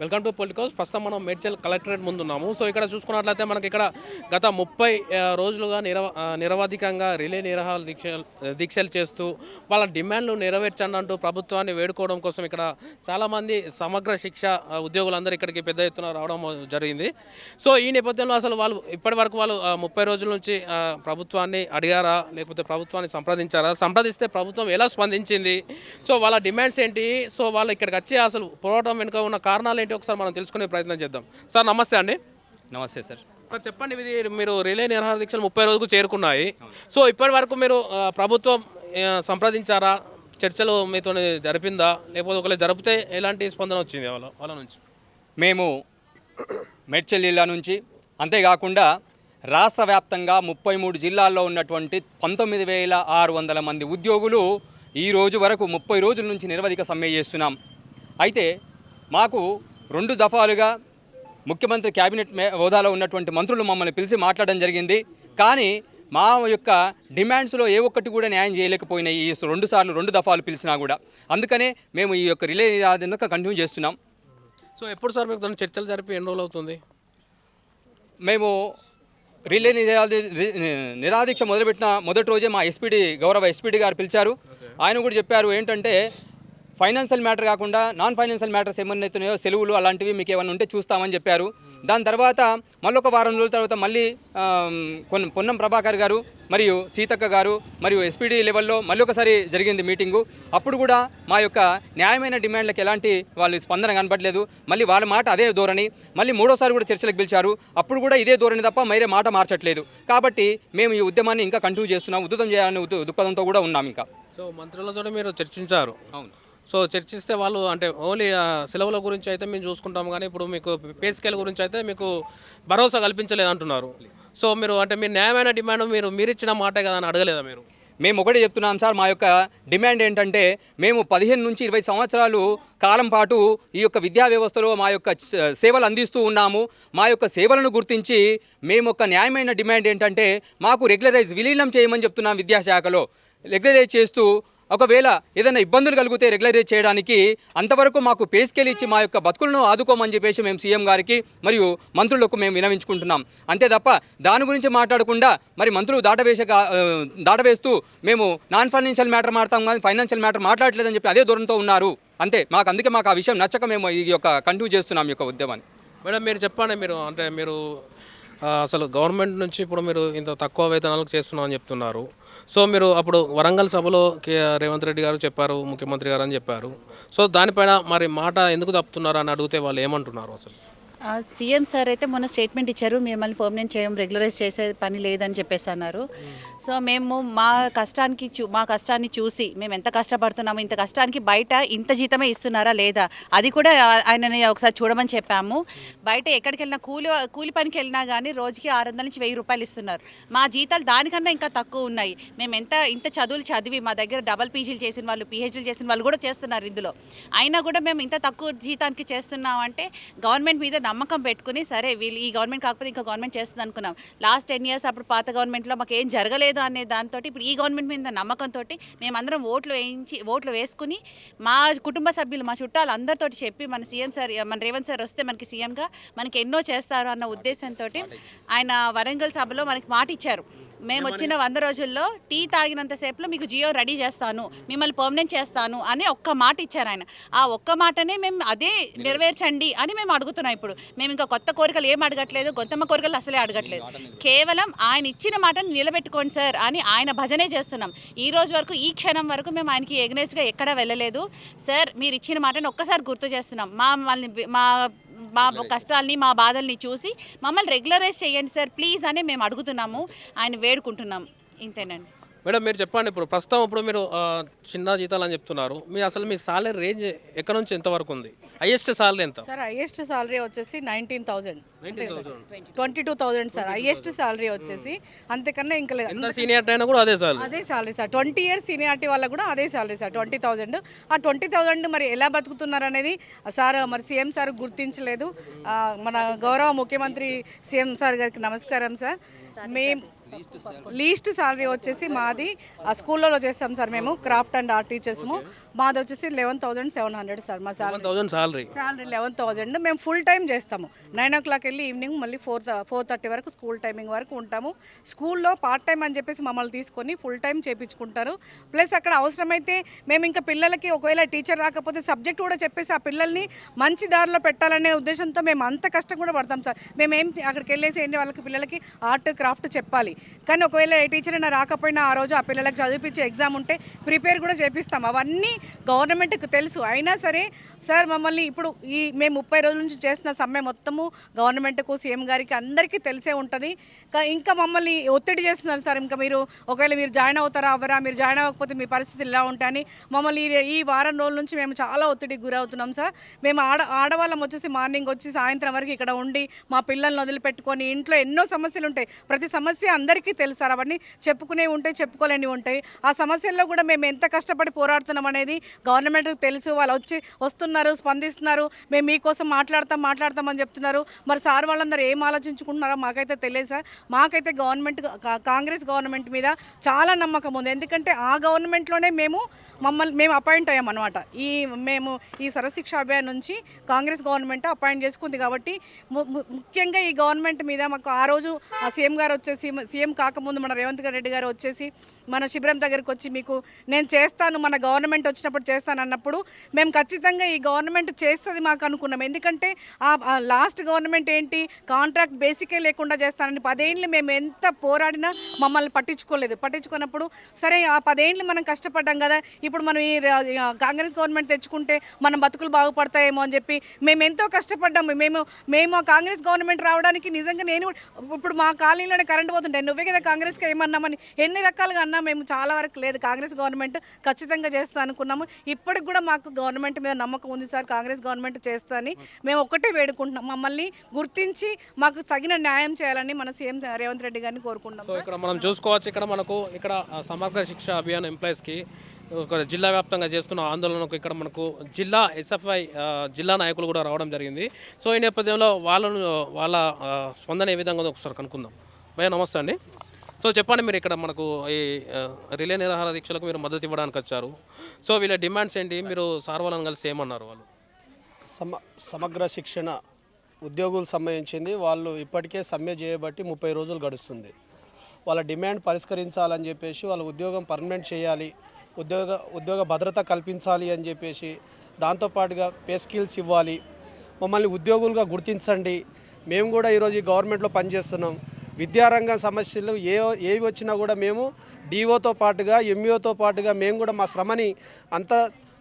Welcome to politicals ప్రస్తుతం మనం Medchal collectorate ముందు ఉన్నాము సో ఇక్కడ చూసుకున్నట్లయితే మనకి ఇక్కడ గత ముప్పై రోజులుగా నిరవ నిరవధికంగా రిలే నిరహాలు దీక్ష దీక్షలు చేస్తూ వాళ్ళ డిమాండ్లు నెరవేర్చండి అంటూ ప్రభుత్వాన్ని వేడుకోవడం కోసం ఇక్కడ చాలామంది సమగ్ర శిక్ష ఉద్యోగులందరూ ఇక్కడికి పెద్ద ఎత్తున రావడం జరిగింది. సో ఈ నేపథ్యంలో అసలు వాళ్ళు ఇప్పటి వరకు వాళ్ళు ముప్పై రోజుల నుంచి ప్రభుత్వాన్ని అడిగారా? లేకపోతే ప్రభుత్వాన్ని సంప్రదించారా? సంప్రదిస్తే ప్రభుత్వం ఎలా స్పందించింది? సో వాళ్ళ డిమాండ్స్ ఏంటి? సో వాళ్ళు ఇక్కడికి వచ్చి అసలు పోరాటం వెనుక ఉన్న కారణాలు ఏంటి? ఒకసారి మనం తెలుసుకునే ప్రయత్నం చేద్దాం. సార్ నమస్తే అండి. నమస్తే సార్. సార్ చెప్పండి ఇది మీరు రిలే నిరహార దీక్షలు ముప్పై రోజులకు చేరుకున్నాయి. సో ఇప్పటి వరకు మీరు ప్రభుత్వం సంప్రదించారా? చర్చలు మీతో జరిపిందా? లేకపోతే ఒకవేళ జరిపితే ఎలాంటి స్పందన వచ్చింది వాళ్ళ వాళ్ళ నుంచి? మేము మేడ్చల్ జిల్లా నుంచి అంతేకాకుండా రాష్ట్ర వ్యాప్తంగా ముప్పై మూడు జిల్లాల్లో ఉన్నటువంటి పంతొమ్మిది వేల ఆరు వందల మంది ఉద్యోగులు ఈ రోజు వరకు ముప్పై రోజుల నుంచి నిరవధిక సమ్మె చేస్తున్నాం. అయితే మాకు రెండు దఫాలుగా ముఖ్యమంత్రి క్యాబినెట్ హోదాలో ఉన్నటువంటి మంత్రులు మమ్మల్ని పిలిచి మాట్లాడడం జరిగింది. కానీ మా యొక్క డిమాండ్స్లో ఏ ఒక్కటి కూడా న్యాయం చేయలేకపోయినాయి. ఈ రెండు సార్లు రెండు దఫాలు పిలిచినా కూడా. అందుకనే మేము ఈ యొక్క రిలే నిరాధనక కంటిన్యూ చేస్తున్నాం. సో ఎప్పుడు సార్ మీకు చర్చలు జరిపి ఎన్ని రోజులు అవుతుంది? మేము రిలే నిరాధి రి- నిరాదీక్ష మొదలుపెట్టిన మొదటి రోజే మా ఎస్పీడీ గౌరవ ఎస్పీడీ గారు పిలిచారు. ఆయన కూడా చెప్పారు ఏంటంటే ఫైనాన్షియల్ మ్యాటర్ కాకుండా నాన్ ఫైనాన్షియల్ మ్యాటర్స్ ఏమన్నా అవుతున్నాయో సెలవులు అలాంటివి మీకు ఏమైనా ఉంటే చూస్తామని చెప్పారు. దాని తర్వాత మళ్ళీ ఒక వారం రోజుల తర్వాత మళ్ళీ పొన్నం ప్రభాకర్ గారు మరియు సీతక్క గారు మరియు ఎస్పీడీ లెవెల్లో మళ్ళీ ఒకసారి జరిగింది మీటింగు. అప్పుడు కూడా మా యొక్క న్యాయమైన డిమాండ్లకు ఎలాంటి వాళ్ళు స్పందన కనపడలేదు మళ్ళీ వాళ్ళ మాట అదే ధోరణి. మళ్ళీ మూడోసారి కూడా చర్చలకు పిలిచారు. అప్పుడు కూడా ఇదే ధోరణి తప్ప మరే మాట మార్చట్లేదు. కాబట్టి మేము ఈ ఉద్యమాన్ని ఇంకా కంటిన్యూ చేస్తున్నాం. ఉద్ధృతం చేయాలనే దృక్పథంతో కూడా ఉన్నాం ఇంకా. సో మంత్రులతో మీరు చర్చించారు. అవును. సో చర్చిస్తే వాళ్ళు అంటే ఓన్లీ సెలవుల గురించి అయితే మేము చూసుకుంటాం కానీ ఇప్పుడు మీకు పే స్కేల్ గురించి అయితే మీకు భరోసా కల్పించలేదు అంటున్నారు సో మీరు అంటే మీరు న్యాయమైన డిమాండ్ మీరు మీరు ఇచ్చిన మాటే కదా అని అడగలేదా మీరు? మేము ఒకటే చెప్తున్నాం సార్ మా యొక్క డిమాండ్ ఏంటంటే మేము పదిహేను నుంచి ఇరవై సంవత్సరాలు కాలం పాటు ఈ యొక్క విద్యా వ్యవస్థలో మా యొక్క సేవలు అందిస్తూ ఉన్నాము. మా యొక్క సేవలను గుర్తించి మేము ఒక న్యాయమైన డిమాండ్ ఏంటంటే మాకు రెగ్యులరైజ్ విలీనం చేయమని చెప్తున్నాం విద్యాశాఖలో. రెగ్యులరైజ్ చేస్తూ ఒకవేళ ఏదైనా ఇబ్బందులు కలిగితే రెగ్యులరైజ్ చేయడానికి అంతవరకు మాకు పే స్కేల్ ఇచ్చి మా యొక్క బతుకులను ఆదుకోమని చెప్పేసి మేము సీఎం గారికి మరియు మంత్రులకు మేము వినవించుకుంటున్నాం. అంతే తప్ప దాని గురించి మాట్లాడకుండా మరి మంత్రులు దాటవేస దాటవేస్తూ మేము నాన్ ఫైనాన్షియల్ మ్యాటర్ మాట్లాడతాం కానీ ఫైనాన్షియల్ మ్యాటర్ మాట్లాడలేదని చెప్పి అదే దూరంతో ఉన్నారు. అంతే మాకు అందుకే మాకు ఆ విషయం నచ్చక మేము ఈ యొక్క కంటిన్యూ చేస్తున్నాం ఈ యొక్క ఉద్యమాన్ని. మేడం మీరు చెప్పండి మీరు అంటే మీరు అసలు గవర్నమెంట్ నుంచి ఇప్పుడు మీరు ఇంత తక్కువ వేతనాలకు చేస్తున్నామని చెప్తున్నారు. సో మీరు అప్పుడు వరంగల్ సభలో రేవంత్ రెడ్డి గారు చెప్పారు ముఖ్యమంత్రి గారు అని చెప్పారు. సో దానిపైన మరి మాట ఎందుకు తప్పుతున్నారు అని అడిగితే వాళ్ళు ఏమంటున్నారు అసలు? సీఎం సార్ అయితే మొన్న స్టేట్మెంట్ ఇచ్చారు మిమ్మల్ని పర్మనెంట్ చేయం రెగ్యులరైజ్ చేసే పని లేదని చెప్పేసి అన్నారు. సో మేము మా కష్టానికి చూ మా కష్టాన్ని చూసి మేము ఎంత కష్టపడుతున్నాము ఇంత కష్టానికి బయట ఇంత జీతమే ఇస్తున్నారా లేదా అది కూడా ఆయనని ఒకసారి చూడమని చెప్పాము. బయట ఎక్కడికి వెళ్ళినా కూలి కూలి పనికి వెళ్ళినా కానీ రోజుకి ఆరు వందల నుంచి వెయ్యి రూపాయలు ఇస్తున్నారు. మా జీతాలు దానికన్నా ఇంకా తక్కువ ఉన్నాయి. మేము ఎంత ఇంత చదువులు చదివి మా దగ్గర డబల్ పీజీలు చేసిన వాళ్ళు పిహెచ్డీలు చేసిన వాళ్ళు కూడా చేస్తున్నారు ఇందులో. అయినా కూడా మేము ఇంత తక్కువ జీతానికి చేస్తున్నాం అంటే గవర్నమెంట్ మీద నమ్మకం పెట్టుకుని సరే వీళ్ళు ఈ గవర్నమెంట్ కాకపోతే ఇంకా గవర్నమెంట్ చేస్తుంది అనుకున్నాం. లాస్ట్ టెన్ ఇయర్స్ అప్పుడు పాత గవర్నమెంట్లో మాకు ఏం జరగలేదు అనే దాంతో ఇప్పుడు ఈ గవర్నమెంట్ మీద నమ్మకంతో మేమందరం ఓట్లు వేయించి ఓట్లు వేసుకుని మా కుటుంబ సభ్యులు మా చుట్టాలు అందరితో చెప్పి మన సీఎం సార్ మన రేవంత్ సార్ వస్తే మనకి సీఎంగా మనకి ఎన్నో చేస్తారు అన్న ఉద్దేశంతో ఆయన వరంగల్ సభలో మనకి మాట ఇచ్చారు. మేము వచ్చిన వంద రోజుల్లో టీ తాగినంత సేపులో మీకు జియో రెడీ చేస్తాను మిమ్మల్ని పర్మనెంట్ చేస్తాను అని ఒక్క మాట ఇచ్చారు ఆయన. ఆ ఒక్క మాటనే మేము అదే నెరవేర్చండి అని మేము అడుగుతున్నాం ఇప్పుడు. మేము ఇంకా కొత్త కోరికలు ఏం అడగట్లేదు గొంతమ్మ కోరికలు అసలే అడగట్లేదు. కేవలం ఆయన ఇచ్చిన మాటను నిలబెట్టుకోండి సార్ అని ఆయన భజనే చేస్తున్నాం. ఈ రోజు వరకు ఈ క్షణం వరకు మేము ఆయనకి ఎగ్నెస్ట్గా ఎక్కడా వెళ్ళలేదు. సార్ మీరు ఇచ్చిన మాటను ఒక్కసారి గుర్తు చేస్తున్నాం. మా మమ్మల్ని మా మా కష్టాల్ని మా బాధల్ని చూసి మమ్మల్ని రెగ్యులరైజ్ చేయండి సార్ ప్లీజ్ అని మేము అడుగుతున్నాము. ఆయన వేడుకుంటున్నాం. ఇంతేనండి. మేడం మీరు చెప్పండి ఇప్పుడు. ప్రస్తుతం ఇప్పుడు మీరు చిన్న జీతాలు అని చెప్తున్నారు. మీ అసలు మీ సాలరీ రేంజ్ ఎక్కడ నుంచి ఎంత వరకు ఉంది? హైయెస్ట్ సాలరీ ఎంత? సార్ హైయెస్ట్ సాలరీ వచ్చేసి nineteen thousand twenty two thousand sir. Highest salary వచ్చేసి అంతకన్నా ఇంకా లేదు. ఎంత సీనియర్ అయినా కూడా అదే సాలరీ. అదే salary sir. Twenty years seniority వాళ్ళకు కూడా అదే సాలరీ సార్. Twenty thousand. ఆ ట్వంటీ థౌజండ్ మరి ఎలా బతుకుతున్నారు అనేది సార్ మరి సీఎం సార్ గుర్తించలేదు. మన గౌరవ ముఖ్యమంత్రి సీఎం సార్ గారికి నమస్కారం సార్. మేము లీస్ట్ సాలరీ వచ్చేసి మాది ఆ స్కూల్లో చేస్తాం సార్ మేము క్రాఫ్ట్ అండ్ ఆర్ట్ టీచర్స్ము. మాది వచ్చేసి eleven thousand seven hundred sir మా సాలరీ శాలరీ లెవెన్ థౌజండ్ మేము ఫుల్ టైం చేస్తాము. నైన్ ఓ క్లాక్ వెళ్ళి ఈవినింగ్ మళ్ళీ ఫోర్ ఫోర్ థర్టీ వరకు స్కూల్ టైమింగ్ వరకు ఉంటాము. స్కూల్లో పార్ట్ టైం అని చెప్పేసి మమ్మల్ని తీసుకొని ఫుల్ టైం చేపించుకుంటారు. ప్లస్ అక్కడ అవసరమైతే మేము ఇంకా పిల్లలకి ఒకవేళ టీచర్ రాకపోతే సబ్జెక్ట్ కూడా చెప్పేసి ఆ పిల్లల్ని మంచి దారిలో పెట్టాలనే ఉద్దేశంతో మేము అంత కష్టం కూడా పడతాం సార్. మేము ఏం అక్కడికి వెళ్ళేసి ఏంటి వాళ్ళకి పిల్లలకి ఆర్ట్ క్రాఫ్ట్ చెప్పాలి. కానీ ఒకవేళ ఏ టీచర్ అయినా రాకపోయినా ఆ రోజు ఆ పిల్లలకు చదివించే ఎగ్జామ్ ఉంటే ప్రిపేర్ కూడా చేపిస్తాం. అవన్నీ గవర్నమెంట్కి తెలుసు. అయినా సరే సార్ మమ్మల్ని ఇప్పుడు ఈ మేము ముప్పై రోజుల నుంచి చేసిన సమ్మె మొత్తము గవర్నమెంట్కు సీఎం గారికి అందరికీ తెలిసే ఉంటుంది. ఇంకా మమ్మల్ని ఒత్తిడి చేస్తున్నారు సార్ ఇంకా మీరు ఒకవేళ మీరు జాయిన్ అవుతారా అవ్వరా మీరు జాయిన్ అవ్వకపోతే మీ పరిస్థితి ఇలా ఉంటాయని మమ్మల్ని ఈ వారం రోజుల నుంచి మేము చాలా ఒత్తిడికి గురవుతున్నాం సార్ మేము ఆడ ఆడవాళ్ళం వచ్చేసి మార్నింగ్ వచ్చి సాయంత్రం వరకు ఇక్కడ ఉండి మా పిల్లల్ని వదిలిపెట్టుకొని ఇంట్లో ఎన్నో సమస్యలు ఉంటాయి ప్రతి సమస్య అందరికీ తెలుసు అవన్నీ చెప్పుకునే ఉంటాయి చెప్పుకోలేనివి ఉంటాయి. ఆ సమస్యల్లో కూడా మేము ఎంత కష్టపడి పోరాడుతున్నాం అనేది గవర్నమెంట్కి తెలుసు. వాళ్ళు వచ్చి వస్తున్నారు స్పందిస్తున్నారు. మేము మీకోసం మాట్లాడతాం మాట్లాడతామని చెప్తున్నారు. మరి సార్ వాళ్ళందరూ ఏం ఆలోచించుకుంటున్నారో మాకైతే తెలియదు సార్. మాకైతే గవర్నమెంట్ కాంగ్రెస్ గవర్నమెంట్ మీద చాలా నమ్మకం ఉంది. ఎందుకంటే ఆ గవర్నమెంట్లోనే మేము మమ్మల్ని మేము అపాయింట్ అయ్యాం అనమాట ఈ మేము ఈ సర్వశిక్ష అభియాన్ నుంచి కాంగ్రెస్ గవర్నమెంట్ అపాయింట్ చేసుకుంది కాబట్టి ము- ముఖ్యంగా ఈ గవర్నమెంట్ మీద మాకు ఆ రోజు ఆ సీఎం గారు వచ్చేసి సీఎం కాకముందు మన రేవంత్ రెడ్డి గారు వచ్చేసి మన శిబిరం దగ్గరికి వచ్చి మీకు నేను చేస్తాను మన గవర్నమెంట్ వచ్చినప్పుడు చేస్తాను అన్నప్పుడు మేము ఖచ్చితంగా ఈ గవర్నమెంట్ చేస్తుంది మాకు అనుకున్నాం. ఎందుకంటే ఆ లాస్ట్ గవర్నమెంట్ ఏంటి? కాంట్రాక్ట్ బేసికే లేకుండా చేస్తానని పదేళ్ళు మేము ఎంత పోరాడినా మమ్మల్ని పట్టించుకోలేదు. పట్టించుకున్నప్పుడు సరే ఆ పదేళ్ళు మనం కష్టపడ్డాం కదా ఇప్పుడు మనం ఈ కాంగ్రెస్ గవర్నమెంట్ తెచ్చుకుంటే మన బతుకులు బాగుపడతాయేమో అని చెప్పి మేము ఎంతో కష్టపడ్డాము మేము మేము కాంగ్రెస్ గవర్నమెంట్ రావడానికి నిజంగా నేను ఇప్పుడు మా కాలనీలోనే కరెంట్ పోతుంటాయి. నువ్వే కదా కాంగ్రెస్కి ఏమన్నామని ఎన్ని రకాలుగా అన్నా మేము చాలా వరకు లేదు. కాంగ్రెస్ గవర్నమెంట్ ఖచ్చితంగా చేస్తా అనుకున్నాము. ఇప్పటికి కూడా మాకు గవర్నమెంట్ మీద నమ్మకం ఉంది సార్. కాంగ్రెస్ గవర్నమెంట్ చేస్తా అని మేము ఒక్కటే వేడుకుంటున్నాం. మమ్మల్ని గుర్తించి మాకు తగిన న్యాయం చేయాలని మన సీఎం రేవంత్ రెడ్డి గారిని కోరుకుంటున్నాం ఇక్కడ మనం చూసుకోవచ్చు ఇక్కడ మనకు ఇక్కడ సమగ్ర శిక్ష అభియాన్ ఎంప్లాయీస్కి ఒక జిల్లా వ్యాప్తంగా చేస్తున్న ఆందోళనకు ఇక్కడ మనకు జిల్లా ఎస్ఎఫ్ఐ జిల్లా నాయకులు కూడా రావడం జరిగింది. సో ఈ నేపథ్యంలో వాళ్ళను వాళ్ళ స్పందన ఏ విధంగా ఉందో ఒకసారి కనుక్కుందాం. భయ్య నమస్తే అండి. సో చెప్పండి మీరు ఇక్కడ మనకు ఈ రిలే నిరాహార దీక్షలకు మీరు మద్దతు ఇవ్వడానికి వచ్చారు. సో వీళ్ళ డిమాండ్స్ ఏంటి? మీరు సార్ వాళ్ళని కలిసి ఏమన్నారు వాళ్ళు? సమ సమగ్ర శిక్షణ ఉద్యోగులకు సంబంధించింది. వాళ్ళు ఇప్పటికే సమ్మె చేయబట్టి ముప్పై రోజులు గడుస్తుంది. వాళ్ళ డిమాండ్ పరిష్కరించాలని చెప్పేసి వాళ్ళ ఉద్యోగం పర్మనెంట్ చేయాలి ఉద్యోగ ఉద్యోగ భద్రత కల్పించాలి అని చెప్పేసి దాంతోపాటుగా పే స్కిల్స్ ఇవ్వాలి. మమ్మల్ని ఉద్యోగులుగా గుర్తించండి. మేము కూడా ఈరోజు ఈ గవర్నమెంట్లో పనిచేస్తున్నాం. విద్యారంగం సమస్యలు ఏ ఏవి వచ్చినా కూడా మేము డిఓతో పాటుగా ఎంఈఓతో పాటుగా మేము కూడా మా శ్రమని అంత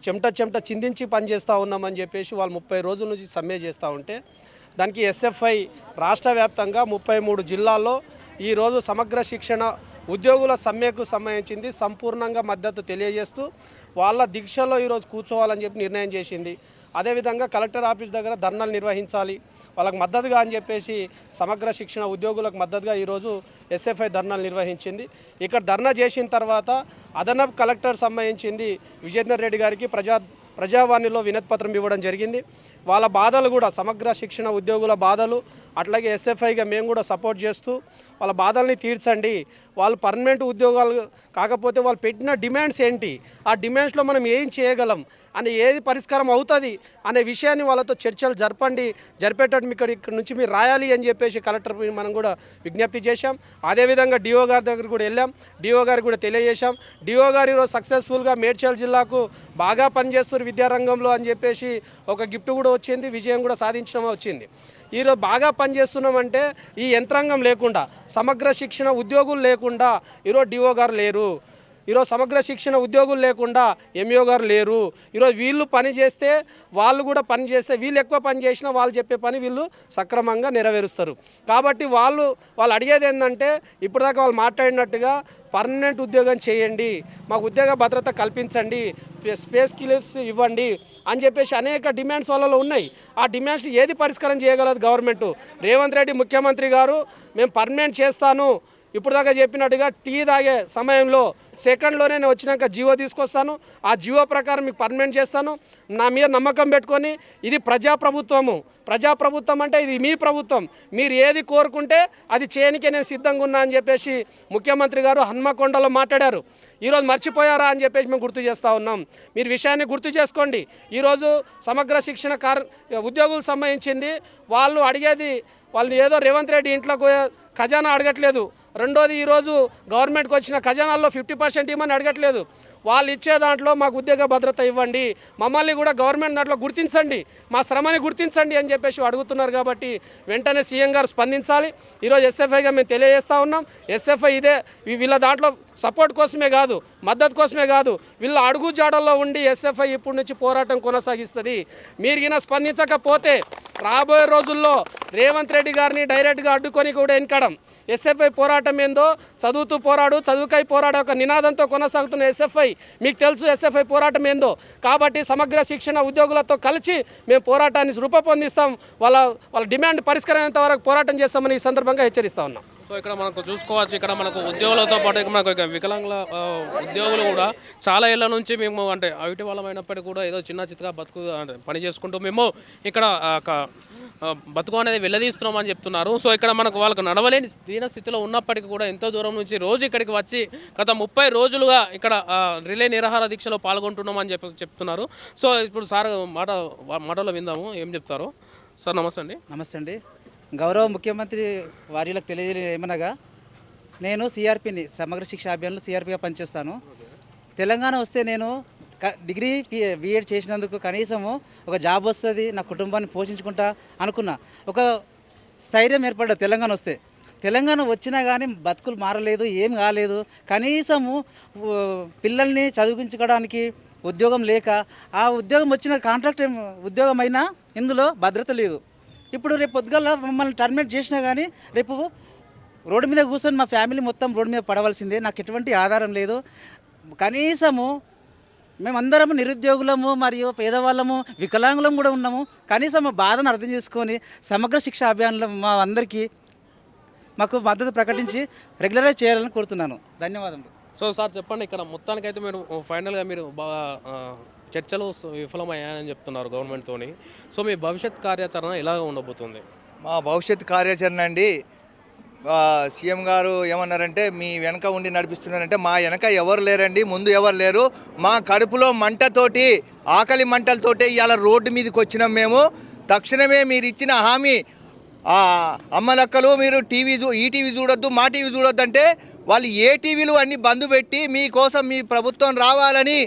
చెమట చెమట చిందించి పనిచేస్తూ ఉన్నామని చెప్పేసి వాళ్ళు ముప్పై రోజుల నుంచి సమ్మె చేస్తూ ఉంటే దానికి ఎస్ఎఫ్ఐ రాష్ట్ర వ్యాప్తంగా ముప్పై మూడు జిల్లాల్లో ఈరోజు సమగ్ర శిక్షణ ఉద్యోగుల సమ్మెకు సంబంధించింది సంపూర్ణంగా మద్దతు తెలియజేస్తూ వాళ్ళ దీక్షలో ఈరోజు కూర్చోవాలని చెప్పి నిర్ణయం చేసింది. అదేవిధంగా కలెక్టర్ ఆఫీస్ దగ్గర ధర్నాలు నిర్వహించాలి. వాళ్ళకి మద్దతుగా అని చెప్పేసి సమగ్ర శిక్షణ ఉద్యోగులకు మద్దతుగా ఈరోజు ఎస్ఎఫ్ఐ ధర్నాలు నిర్వహించింది. ఇక్కడ ధర్నా చేసిన తర్వాత అదనపు కలెక్టర్ సంబంధించింది విజేందర్ రెడ్డి గారికి ప్రజా ప్రజావాణిలో వినతిపత్రం ఇవ్వడం జరిగింది. వాళ్ళ బాధలు కూడా సమగ్ర శిక్షణ ఉద్యోగుల బాధలు అట్లాగే ఎస్ఎఫ్ఐగా మేము కూడా సపోర్ట్ చేస్తూ వాళ్ళ బాధల్ని తీర్చండి. వాళ్ళు పర్మనెంట్ ఉద్యోగాలు కాకపోతే వాళ్ళు పెట్టిన డిమాండ్స్ ఏంటి? ఆ డిమాండ్స్లో మనం ఏం చేయగలం? అని ఏది పరిష్కారం అవుతుంది? అనే విషయాన్ని వాళ్ళతో చర్చలు జరపండి. జరిపేటట్టు మీకు ఇక్కడ ఇక్కడ నుంచి మీరు రాయాలి అని చెప్పేసి కలెక్టర్ మనం కూడా విజ్ఞప్తి చేశాం. అదేవిధంగా డిఓ గారి దగ్గర కూడా వెళ్ళాం. డిఓ గారికి కూడా తెలియజేశాం. డిఓ గారు ఈరోజు సక్సెస్ఫుల్గా మేడ్చల్ జిల్లాకు బాగా పనిచేస్తున్నారు విద్యారంగంలో అని చెప్పేసి ఒక గిఫ్ట్ కూడా వచ్చింది విజయం కూడా సాధించడం వచ్చింది. ఈరోజు బాగా పనిచేస్తున్నామంటే ఈ యంత్రాంగం లేకుండా సమగ్ర శిక్షణ ఉద్యోగులు లేకుండా ఈరోజు డిఓ గారు లేరు. ఈరోజు సమగ్ర శిక్షణ ఉద్యోగులు లేకుండా ఎంఈఓ గారు లేరు. ఈరోజు వీళ్ళు పని చేస్తే వాళ్ళు కూడా పని చేస్తే వీళ్ళు ఎక్కువ పని చేసినా వాళ్ళు చెప్పే పని వీళ్ళు సక్రమంగా నెరవేరుస్తారు. కాబట్టి వాళ్ళు వాళ్ళు అడిగేది ఏంటంటే ఇప్పటిదాకా వాళ్ళు మాట్లాడినట్టుగా పర్మనెంట్ ఉద్యోగం చేయండి మాకు ఉద్యోగ భద్రత కల్పించండి స్పేస్ కిలిప్స్ ఇవ్వండి అని చెప్పేసి అనేక డిమాండ్స్ వాళ్ళలో ఉన్నాయి. ఆ డిమాండ్స్ ఏది పరిష్కారం చేయగలదు గవర్నమెంట్? రేవంత్ రెడ్డి ముఖ్యమంత్రి గారు మేము పర్మనెంట్ చేస్తాను ఇప్పుడు దాకా చెప్పినట్టుగా టీ తాగే సమయంలో సెకండ్లోనే నేను వచ్చినాక జియో తీసుకొస్తాను. ఆ జియో ప్రకారం మీకు పర్మనెంట్ చేస్తాను. నా మీద నమ్మకం పెట్టుకొని ఇది ప్రజాప్రభుత్వము. ప్రజాప్రభుత్వం అంటే ఇది మీ ప్రభుత్వం. మీరు ఏది కోరుకుంటే అది చేయనికే నేను సిద్ధంగా ఉన్నా అని చెప్పేసి ముఖ్యమంత్రి గారు హన్మకొండలో మాట్లాడారు. ఈరోజు మర్చిపోయారా అని చెప్పేసి మేము గుర్తు చేస్తూ ఉన్నాం. మీరు విషయాన్ని గుర్తు చేసుకోండి. ఈరోజు సమగ్ర శిక్షణ కార్ ఉద్యోగులకు సంబంధించింది వాళ్ళు అడిగేది వాళ్ళు ఏదో రేవంత్ రెడ్డి ఇంట్లో ఖజానా అడగట్లేదు. రెండోది ఈరోజు గవర్నమెంట్కి వచ్చిన ఖజానాల్లో ఫిఫ్టీ పర్సెంట్ ఇవ్వమని అడగట్లేదు. వాళ్ళు ఇచ్చే దాంట్లో మాకు ఉద్యోగ భద్రత ఇవ్వండి. మమ్మల్ని కూడా గవర్నమెంట్ దాంట్లో గుర్తించండి. మా శ్రమని గుర్తించండి అని చెప్పేసి అడుగుతున్నారు కాబట్టి వెంటనే సీఎం గారు స్పందించాలి. ఈరోజు ఎస్ఎఫ్ఐగా మేము తెలియజేస్తూ ఉన్నాం. ఎస్ఎఫ్ఐ ఇదే. వీళ్ళ దాంట్లో సపోర్ట్ కోసమే కాదు మద్దతు కోసమే కాదు వీళ్ళ అడుగు జాడల్లో ఉండి ఎస్ఎఫ్ఐ ఇప్పటి నుంచి పోరాటం కొనసాగిస్తుంది. మీరు ఈయన స్పందించకపోతే రాబోయే రోజుల్లో రేవంత్ రెడ్డి గారిని డైరెక్ట్గా అడ్డుకొని కూడా ఎన్కడం ఎస్ఎఫ్ఐ పోరాటం ఏందో? చదువుతూ పోరాడు చదువుకై పోరాడు ఒక నినాదంతో కొనసాగుతున్న ఎస్ఎఫ్ఐ మీకు తెలుసు ఎస్ఎఫ్ఐ పోరాటం ఏందో? కాబట్టి సమగ్ర శిక్షణ ఉద్యోగులతో కలిసి మేము పోరాటాన్ని రూపొందిస్తాం. వాళ్ళ వాళ్ళ డిమాండ్ పరిష్కరించేంత వరకు పోరాటం చేస్తామని ఈ సందర్భంగా హెచ్చరిస్తా ఉన్నాం. సో ఇక్కడ మనకు చూసుకోవచ్చు ఇక్కడ మనకు ఉద్యోగులతో పాటు మనకు వికలాంగుల ఉద్యోగులు కూడా చాలా ఏళ్ళ నుంచి మేము అంటే అవిటి వాళ్ళమైనప్పటికీ కూడా ఏదో చిన్న చిత్తగా బతుకు అంటే పని చేసుకుంటూ మేము ఇక్కడ ఒక, బతుకు అనేది వెళ్ళదీస్తున్నాం అని చెప్తున్నారు. సో ఇక్కడ మనకు వాళ్ళకు నడవలేని దీన స్థితిలో ఉన్నప్పటికీ కూడా ఎంతో దూరం నుంచి రోజు ఇక్కడికి వచ్చి గత ముప్పై రోజులుగా ఇక్కడ రిలే నిరాహార దీక్షలో పాల్గొంటున్నాం అని చెప్పి చెప్తున్నారు. సో ఇప్పుడు సార్ మాట మాటలో విందాము. ఏం చెప్తారు? సార్ నమస్తే అండి. నమస్తే అండి. గౌరవ ముఖ్యమంత్రి వారిలకు తెలియజేయమనగా నేను సిఆర్పిని సమగ్ర శిక్ష అభియాన్లో సిఆర్పిగా పనిచేస్తాను. తెలంగాణ వస్తే నేను డిగ్రీ బీఎడ్ చేసినందుకు కనీసము ఒక జాబ్ వస్తుంది నా కుటుంబాన్ని పోషించుకుంటా అనుకున్నా. ఒక స్థైర్యం ఏర్పడ్డ తెలంగాణ వస్తే. తెలంగాణ వచ్చినా కానీ బతుకులు మారలేదు ఏం కాలేదు. కనీసము పిల్లల్ని చదివించుకోవడానికి ఉద్యోగం లేక ఆ ఉద్యోగం వచ్చిన కాంట్రాక్ట్ ఉద్యోగం అయినా ఇందులో భద్రత లేదు. ఇప్పుడు రేపు పొద్దుగల మమ్మల్ని టర్మినేట్ చేసినా కానీ రేపు రోడ్డు మీద కూర్చొని మా ఫ్యామిలీ మొత్తం రోడ్డు మీద పడవలసిందే. నాకు ఎటువంటి ఆధారం లేదు. కనీసము మేమందరము నిరుద్యోగులము మరియు పేదవాళ్ళము వికలాంగులం కూడా ఉన్నాము. కనీసం మా బాధను అర్థం చేసుకొని సమగ్ర శిక్ష అభియాన్లో మా అందరికీ మాకు మద్దతు ప్రకటించి రెగ్యులరైజ్ చేయాలని కోరుతున్నాను. ధన్యవాదములు. సో సార్ చెప్పండి. ఇక్కడ మొత్తానికైతే మీరు ఫైనల్గా మీరు బాగా చర్చలు విఫలమయ్యాయని చెప్తున్నారు గవర్నమెంట్తోని సో మీ భవిష్యత్ కార్యాచరణ ఎలాగ ఉండబోతుంది? మా భవిష్యత్ కార్యాచరణ అండి సీఎం గారు ఏమన్నారంటే మీ వెనక ఉండి నడిపిస్తున్నారంటే మా వెనక ఎవరు లేరండి ముందు ఎవరు లేరు మా కడుపులో మంటతోటి ఆకలి మంటలతోటి ఇవాళ రోడ్డు మీదకి వచ్చినాం మేము. తక్షణమే మీరు ఇచ్చిన హామీ అమ్మలక్కలు మీరు టీవీ చూ ఈ టీవీ చూడొద్దు మా టీవీ చూడొద్దు అంటే వాళ్ళు ఏ టీవీలు అన్నీ బంద్ పెట్టి మీకోసం మీ ప్రభుత్వం రావాలని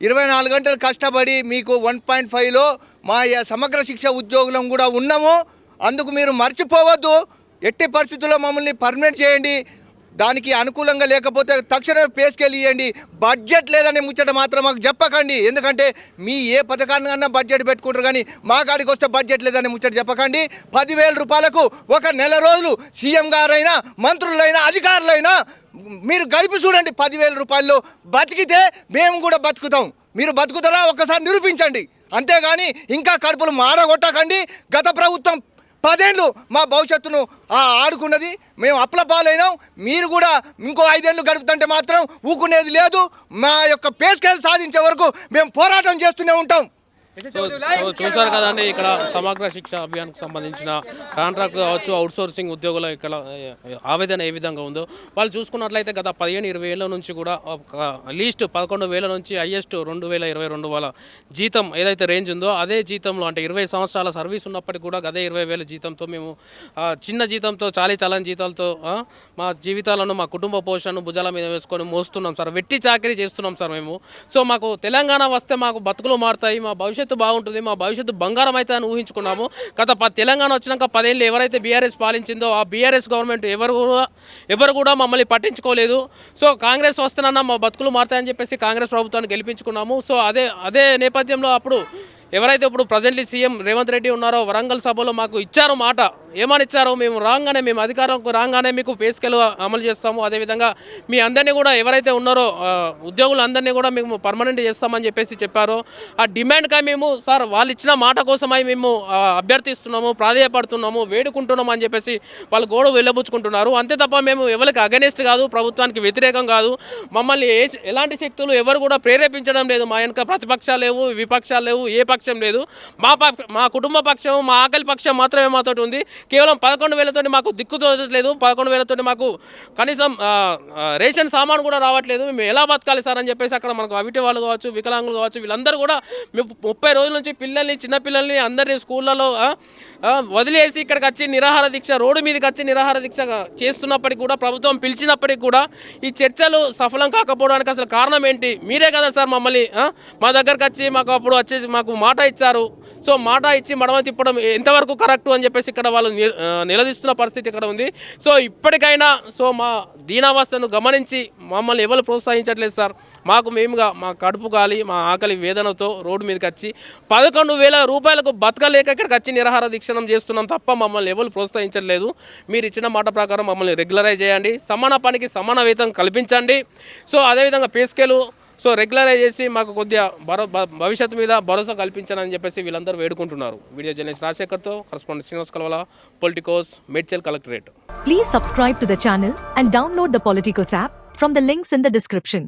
ఇరవై నాలుగు గంటలు కష్టపడి మీకు వన్ పాయింట్ ఫైవ్లో మా సమగ్ర శిక్ష ఉద్యోగులం కూడా ఉన్నాము. అందుకు మీరు మర్చిపోవద్దు. ఎట్టి పరిస్థితుల్లో మమ్మల్ని పర్మనెంట్ చేయండి. దానికి అనుకూలంగా లేకపోతే తక్షణమే పేసుకెళ్ళి ఇవ్వండి బడ్జెట్ లేదని ముచ్చట మాత్రం మాకు చెప్పకండి. ఎందుకంటే మీ ఏ పథకాన్నికన్నా బడ్జెట్ పెట్టుకుంటారు కానీ మా కాడికి వస్తే బడ్జెట్ లేదని ముచ్చట చెప్పకండి. పదివేల రూపాయలకు ఒక నెల రోజులు సీఎం గారైనా మంత్రులైనా అధికారులైనా మీరు గడిపి చూడండి పదివేల రూపాయలు బతికితే మేము కూడా బతుకుతాం. మీరు బతుకుతారా? ఒక్కసారి నిరూపించండి. అంతేగాని ఇంకా కడుపులు మాడగొట్టకండి. గత ప్రభుత్వం పదేళ్ళు మా భవిష్యత్తును ఆడుకున్నది. మేము అప్ల పాలైనాం. మీరు కూడా ఇంకో ఐదేళ్ళు గడుపుతుంటే మాత్రం ఊకునేది లేదు. మా యొక్క పేస్కేలు సాధించే వరకు మేము పోరాటం చేస్తూనే ఉంటాం. సో చూసారు కదండి ఇక్కడ సమగ్ర శిక్ష అభియాన్కు సంబంధించిన కాంట్రాక్ట్ కావచ్చు అవుట్సోర్సింగ్ ఉద్యోగుల ఇక్కడ ఆవేదన ఏ విధంగా ఉందో. వాళ్ళు చూసుకున్నట్లయితే గత పదిహేను ఇరవై ఏళ్ళ నుంచి కూడా ఒక లీస్ట్ పదకొండు వేల నుంచి హైయెస్ట్ రెండు వేల ఇరవై రెండు వాళ్ళ జీతం ఏదైతే రేంజ్ ఉందో అదే జీతంలో అంటే ఇరవై సంవత్సరాల సర్వీస్ ఉన్నప్పటికీ కూడా అదే ఇరవై వేల జీతంతో మేము చిన్న జీతంతో చాలీ చలని జీతాలతో మా జీవితాలను మా కుటుంబ పోషణను భుజాల మీద వేసుకొని మోస్తున్నాం సార్. వెట్టి చాకరీ చేస్తున్నాం సార్ మేము. సో మాకు తెలంగాణ వస్తే మాకు బతుకులు మారుతాయి మా భవిష్యత్తు బాగుంటుంది మా భవిష్యత్తు బంగారం అయితే అని ఊహించుకున్నాము. గత తెలంగాణ వచ్చినాక పదేళ్ళు ఎవరైతే బీఆర్ఎస్ పాలించిందో ఆ బీఆర్ఎస్ గవర్నమెంట్ ఎవరు కూడా ఎవరు కూడా మమ్మల్ని పట్టించుకోలేదు. సో కాంగ్రెస్ వస్తున్నా మా బతుకులు మారుతాయని చెప్పేసి కాంగ్రెస్ ప్రభుత్వాన్ని గెలిపించుకున్నాము. సో అదే అదే నేపథ్యంలో అప్పుడు ఎవరైతే ఇప్పుడు ప్రజెంట్లీ సీఎం రేవంత్ రెడ్డి ఉన్నారో వరంగల్ సభలో మాకు ఇచ్చారు మాట. ఏమని ఇచ్చారో మేము రాగానే మేము అధికారంకు రాగానే మీకు పే స్కేల్ అమలు చేస్తాము. అదేవిధంగా మీ అందరినీ కూడా ఎవరైతే ఉన్నారో ఉద్యోగులందరినీ కూడా మేము పర్మనెంట్ చేస్తామని చెప్పేసి చెప్పారో. ఆ డిమాండ్గా మేము సార్ వాళ్ళు ఇచ్చిన మాట కోసమై మేము అభ్యర్థిస్తున్నాము ప్రాధేయపడుతున్నాము వేడుకుంటున్నాము అని చెప్పేసి వాళ్ళు గోడ వెళ్ళబుచ్చుకుంటున్నారు అంతే తప్ప మేము ఎవరికి అగెనిస్ట్ కాదు ప్రభుత్వానికి వ్యతిరేకం కాదు. మమ్మల్ని ఏ ఎలాంటి శక్తులు ఎవరు కూడా ప్రేరేపించడం లేదు. మా వెనక ప్రతిపక్షాలు లేవు విపక్షాలు లేవు ఏ పక్షం లేదు. మా పక్ష మా కుటుంబ పక్షం మా ఆకలి పక్షం మాత్రమే మాతోటి ఉంది. కేవలం పదకొండు వేలతోటి మాకు దిక్కు తోచట్లేదు. పదకొండు వేలతోటి మాకు కనీసం రేషన్ సామాన్ కూడా రావట్లేదు. మేము ఎలా బతకాలి సార్ అని చెప్పేసి అక్కడ మనకు అవిటి వాళ్ళు కావచ్చు వికలాంగులు కావచ్చు వీళ్ళందరూ కూడా మేము ముప్పై రోజుల నుంచి పిల్లల్ని చిన్నపిల్లల్ని అందరినీ స్కూళ్ళలో వదిలేసి ఇక్కడికి వచ్చి నిరాహార దీక్ష రోడ్డు మీదకి వచ్చి నిరాహార దీక్ష చేస్తున్నప్పటికీ కూడా ప్రభుత్వం పిలిచినప్పటికీ కూడా ఈ చర్చలు సఫలం కాకపోవడానికి అసలు కారణం ఏంటి? మీరే కదా సార్ మమ్మల్ని మా దగ్గరకు వచ్చి మాకు అప్పుడు వచ్చేసి మాకు మాట ఇచ్చారు. సో మాట ఇచ్చి మడమ తిప్పడం ఎంతవరకు కరెక్ట్ అని చెప్పేసి ఇక్కడ వాళ్ళు నిలదీస్తున్న పరిస్థితి ఇక్కడ ఉంది. సో ఇప్పటికైనా సో మా దీనావస్థను గమనించి మమ్మల్ని ఎవరు ప్రోత్సహించట్లేదు సార్. మాకు మేముగా మా కడుపు గాలి మా ఆకలి వేదనతో రోడ్డు మీదకి వచ్చి పదకొండు వేల రూపాయలకు బతకలేక ఇక్కడికి వచ్చి నిరాహార దీక్షణం చేస్తున్నాం తప్ప మమ్మల్ని ఎవరు ప్రోత్సహించట్లేదు. మీరు ఇచ్చిన మాట ప్రకారం మమ్మల్ని రెగ్యులరైజ్ చేయండి. సమాన పనికి సమాన వేతనం కల్పించండి. సో అదేవిధంగా పేస్కేలు సో రెగ్యులరైజ్ చేసి మాకు కొద్దిగా భరో భవిష్యత్తు మీద భరోసా కల్పించాలని చెప్పేసి వీళ్ళందరూ వేడుకుంటున్నారు. Video journalist రాజశేఖర్తో correspondent Srinivas Kalavala Politicos Medchal collectorate. Please subscribe to the channel and download the Politicos app from the links in the description